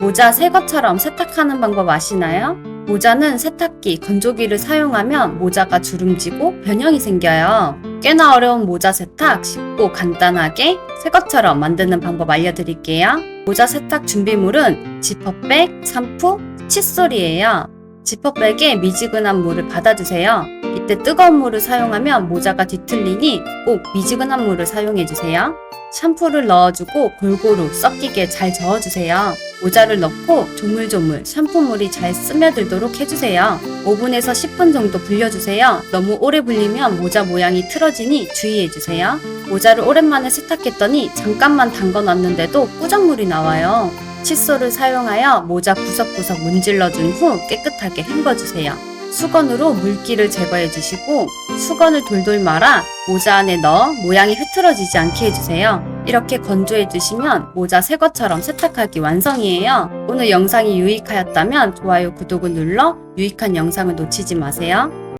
모자 새 것처럼 세탁하는 방법 아시나요? 모자는 세탁기, 건조기를 사용하면 모자가 주름지고 변형이 생겨요. 꽤나 어려운 모자 세탁 쉽고 간단하게 새 것처럼 만드는 방법 알려드릴게요. 모자 세탁 준비물은 지퍼백, 샴푸, 칫솔이에요. 지퍼백에 미지근한 물을 받아주세요. 이때 뜨거운 물을 사용하면 모자가 뒤틀리니 꼭 미지근한 물을 사용해주세요. 샴푸를 넣어주고 골고루 섞이게 잘 저어주세요. 모자를 넣고 조물조물 샴푸물이 잘 스며들도록 해주세요. 5분에서 10분 정도 불려주세요. 너무 오래 불리면 모자 모양이 틀어지니 주의해주세요. 모자를 오랜만에 세탁했더니 잠깐만 담궈놨는데도 꾸정물이 나와요. 칫솔을 사용하여 모자 구석구석 문질러준 후 깨끗하게 헹궈주세요. 수건으로 물기를 제거해 주시고 수건을 돌돌 말아 모자 안에 넣어 모양이 흐트러지지 않게 해주세요. 이렇게 건조해 주시면 모자 새 것처럼 세탁하기 완성이에요. 오늘 영상이 유익하였다면 좋아요, 구독을 눌러 유익한 영상을 놓치지 마세요.